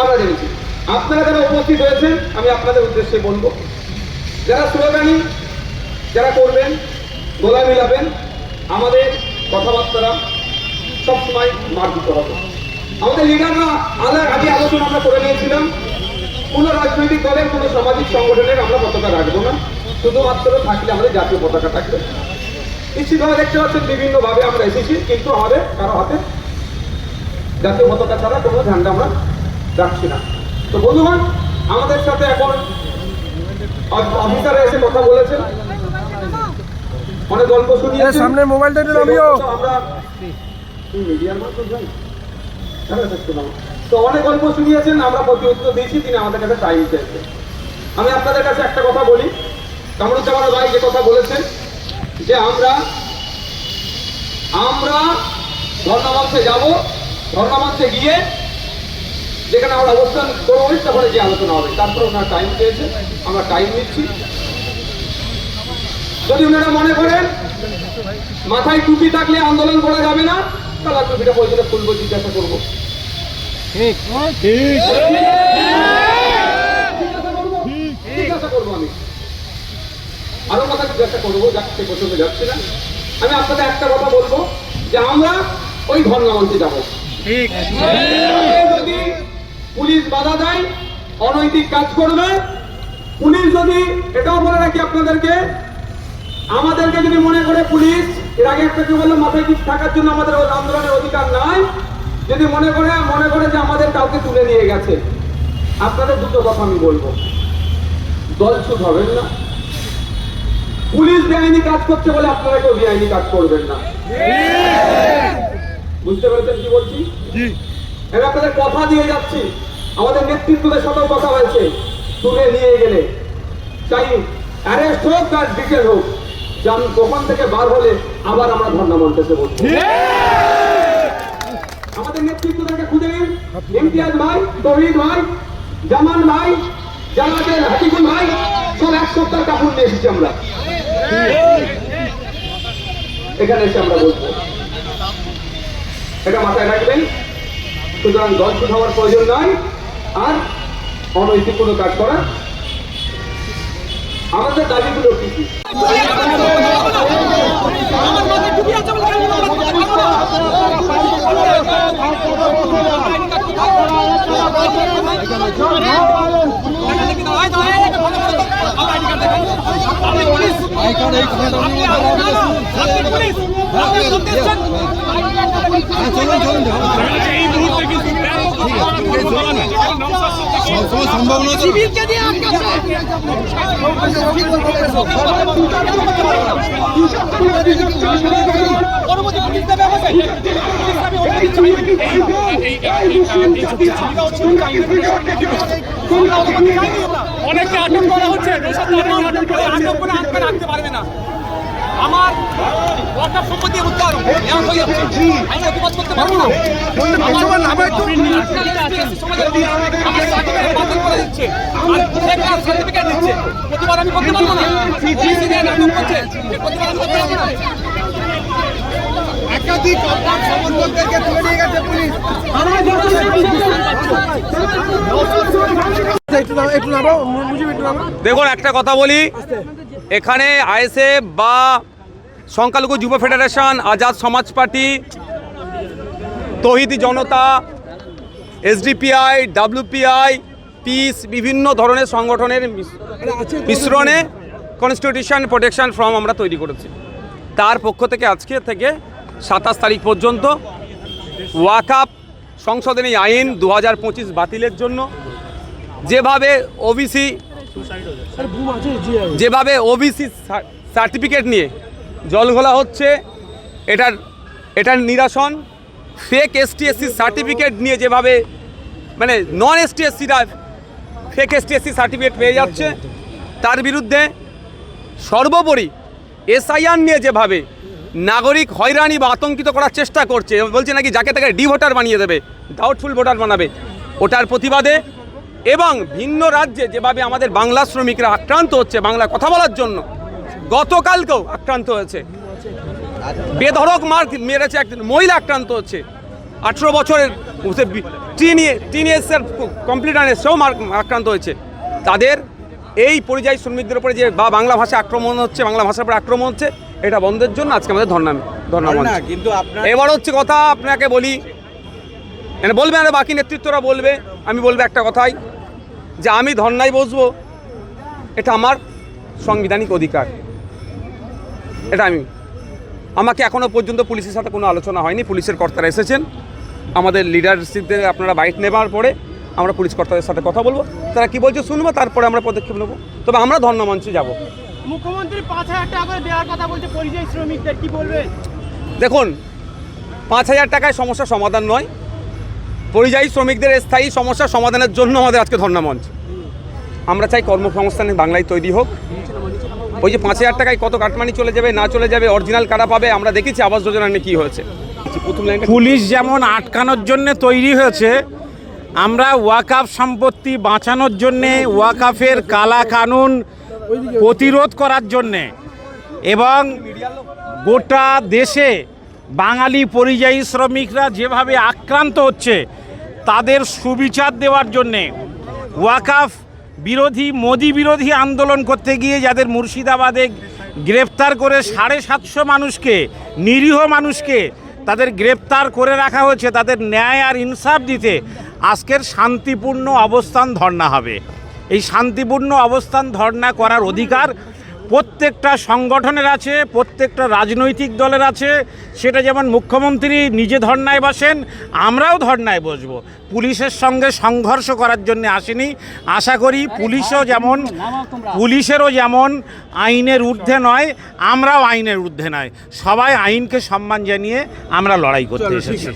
আমরা জেনেছি। আপনারা যারা উপস্থিত হয়েছেন, আমি আপনাদের উদ্দেশ্যে বলব, যারা স্লোগানি যারা করবেন গোলা মিলাবেন, আমাদের কথাবার্তা সবসময় মার্জিত হবে আমাদের লিডাররা আলার আগে আলোচনা আমরা করে নিয়েছিলাম। কোনো রাজনৈতিক দলের কোনো সামাজিক সংগঠনের আমরা পতাকা রাখব না। শুধুমাত্র থাকলে আমাদের জাতীয় পতাকা থাকবে। নিশ্চিতভাবে দেখতে পাচ্ছেন বিভিন্নভাবে আমরা এসেছি কিন্তু আমাদের কারও হাতে জাতীয় পতাকা ছাড়া কোনো ঝান্ডা আমরা রাখছি না। তো বন্ধুগণ আমাদের সাথে এখন অফ- অফিসাররা এসে কথা বলেছেন। অনেক গল্প শুনিয়েছেন। সামনে মোবাইলটা আমরা তো অনেক গল্প শুনিয়েছেন, আমরা প্রতি উত্তর দিয়েছি, তিনি আমাদের কাছে টাইম চাইছেন। আমি আপনাদের কাছে একটা কথা বলি। কামরুজ্জামান ভাই যে কথা বলেছেন, যে আমরা আমরা যাব গিয়ে যেখানে আমরা অবস্থান করব তখন যে আলোচনা হবে। তারপর ওনারা টাইম চেয়েছে আমরা টাইম নিচ্ছি। যদি ওনারা মনে করেন, মাথায় টুপি থাকলে আন্দোলন করা যাবে না তাহলে আর টুপিটা পর্যন্ত খুলবো জিজ্ঞাসা করব। জিজ্ঞাসা করব। আমি। আরও কথা জিজ্ঞাসা করব যাচ্ছে প্রসঙ্গে যাচ্ছে না। আমি আপনাদের একটা কথা বলব যে আমরা ওই ধর্ণামঞ্চে যাব। যদি পুলিশ বাধা দেয় অনৈতিক কাজ করবে পুলিশ যদি এটাও বলে রাখি আপনাদেরকে আমাদেরকে যদি মনে করে পুলিশ এর আগে একটা কি বলল মাথায় ঠিক থাকার জন্য আমাদের ওই আন্দোলনের অধিকার নাই। যদি মনে করে মনে করে যে আমাদের কাউকে তুলে নিয়ে গেছে। আপনাদের দুটো কথা আমি বলব। দল দলছুট হবেন না। পুলিশ বেআইনি কাজ করছে বলে আপনারা কেউ বেআইনি কাজ করবেন না। বুঝতে পেরেছেন কি বলছি? আমি আপনাদের কথা দিয়ে যাচ্ছি। আমাদের নেতৃত্বদের সাথেও কথা হয়েছে তুলে নিয়ে গেলে। চাই অ্যারেস্ট হোক আর ডিটেল হোক। যে আমি দোকান থেকে বার হলে আবার আমরা ধর্ণা মঞ্চে বলব আমাদের নেতৃত্বদেরকে খুঁজে নিন। ইমতিয়াজ ভাই তহিদ ভাই জামান ভাই আছেন হাকিকুল ভাই সব এক সপ্তাহ কাপড় নিয়ে এসেছি আমরা। এখানে এসে আমরা বলব এটা মাথায় রাখবেন। সুতরাং দল শুধু হওয়ার প্রয়োজন নয়। আর অনৈতিক কোনো কাজ করা আমাদের দাবিগুলো কি কি? পুলিশ দেবে আমাকে পুলিশ আমি অধিকারী অনেককে আটক করা হচ্ছে। আটক করে আটকে রাখতে পারবে না আমার ওয়াকাফ সম্পত্তি উদ্ধার নেওয়া হয়ে যাচ্ছে আমি প্রতিবাদ করতে পারব না আমার নামে একটু আমার সার্টিফিকেট বাতিল করে দিচ্ছে আর ফেক সার্টিফিকেট দিচ্ছে প্রতিবাদ আমি করতে পারব না পুলিশ এদের নাটক করছে এই আমি করতে পারব না একাধিক অপরাধ সমর্থকদেরকে তুলে নিয়ে গেছে পুলিশ একটু নাম একটু নামো মুজিব একটু নামো দেখুন একটা কথা বলি এখানে আইএসএফ বা সংখ্যালঘু যুব federation Azad Samaj party Tawhidi Janata SDPI WPI peace বিভিন্ন ধরনের সংগঠনের মিশ্রণে কনস্টিটিউশন প্রোটেকশন ফর্ম আমরা তৈরি করেছি। তার পক্ষ থেকে আজকে থেকে সাতাশ তারিখ পর্যন্ত ওয়াকাপ সংশোধনী আইন দু হাজার পঁচিশ বাতিলের জন্য। যেভাবে ওবিসি যেভাবে ওবিসি সার্টিফিকেট নিয়ে জলঘোলা হচ্ছে, এটার এটার নিরাসন ফেক এসটি এসসি সার্টিফিকেট নিয়ে যেভাবে মানে নন এসটি এসসিরা ফেক এসটি এসসি সার্টিফিকেট পেয়ে যাচ্ছে, তার বিরুদ্ধে সর্বোপরি এসআইআর নিয়ে যেভাবে নাগরিক হয়রানি বা আতঙ্কিত করার চেষ্টা করছে, বলছে নাকি যাকে তাকে ডি ভোটার বানিয়ে দেবে ডাউটফুল ভোটার বানাবে, ওটার প্রতিবাদে এবং ভিন্ন রাজ্যে যেভাবে আমাদের বাংলা শ্রমিকরা আক্রান্ত হচ্ছে বাংলা কথা বলার জন্য গতকালকেও আক্রান্ত হয়েছে। বেধড়ক মার মেরেছে এক মহিলা আক্রান্ত হচ্ছে। আঠেরো বছরের টিন টিন এসের কমপ্লিট আনে সেও মার আক্রান্ত হয়েছে। তাদের এই পরিযায়ী শ্রমিকদের উপরে যে বা বাংলা ভাষা আক্রমণ হচ্ছে বাংলা ভাষার উপরে আক্রমণ হচ্ছে এটা বন্ধের জন্য আজকে আমাদের ধর্ণা ধর্ণা কিন্তু এবার হচ্ছে কথা আপনাকে বলি। মানে বলবে আর বাকি নেতৃত্বরা বলবে আমি বলব একটা কথাই যে আমি ধর্নায় বসবো এটা আমার সাংবিধানিক অধিকার। এটা আমি। আমাকে এখনও পর্যন্ত পুলিশের সাথে কোনো আলোচনা হয়নি। পুলিশের কর্তারা এসেছেন। আমাদের লিডারশিপদের আপনারা বাইট নেবার পরে আমরা পুলিশ কর্তাদের সাথে কথা বলব। তারা কি বলছে শুনব তারপরে আমরা পদক্ষেপ নেব। তবে আমরা ধর্ণা মঞ্চে যাব। মুখ্যমন্ত্রী পাঁচ হাজার টাকা করে দেওয়ার কথা বলছে পরিযায়ী শ্রমিকদের কি বলবেন? দেখুন পাঁচ হাজার টাকায় সমস্যার সমাধান নয়। পরিযায়ী শ্রমিকদের স্থায়ী সমস্যা সমাধানের জন্য আমাদের আজকে ধর্ণা মঞ্চ। আমরা চাই কর্মসংস্থান বাংলায় তৈরি হোক। ওই যে পাঁচ হাজার টাকায় কত কাটমানি চলে যাবে, না চলে যাবে অরিজিনাল কারা পাবে, আমরা দেখেছি আবাস যোজনা নিয়ে কী হয়েছে। পুলিশ যেমন আটকানোর জন্য তৈরি হয়েছে, আমরা ওয়াকাফ সম্পত্তি বাঁচানোর জন্যে, ওয়াকাফের কালা কানুন প্রতিরোধ করার জন্যে, এবং গোটা দেশে বাঙালি পরিযায়ী শ্রমিকরা যেভাবে আক্রান্ত হচ্ছে, তাদের সুবিচার দেওয়ার জন্যে, ওয়াকাফ বিরোধী, মোদি বিরোধী আন্দোলন করতে গিয়ে যাদের মুর্শিদাবাদে গ্রেপ্তার করে সাড়ে সাতশো মানুষকে, নিরীহ মানুষকে তাদের গ্রেপ্তার করে রাখা হয়েছে, তাদের ন্যায় আর ইনসাফ দিতে আজকের শান্তিপূর্ণ অবস্থান ধর্না হবে। এই শান্তিপূর্ণ অবস্থান ধর্না করার অধিকার প্রত্যেকটা সংগঠনের আছে প্রত্যেকটা রাজনৈতিক দলের আছে। সেটা যেমন মুখ্যমন্ত্রী নিজে ধর্নায় বসেন আমরাও ধর্নায় বসব। পুলিশের সঙ্গে সংঘর্ষ করার জন্য আসেনি। আশা করি পুলিশও যেমন পুলিশেরও যেমন আইনের ঊর্ধ্বে নয় আমরাও আইনের ঊর্ধ্বে নয়। সবাই আইনকে সম্মান জানিয়ে আমরা লড়াই করতে এসেছি।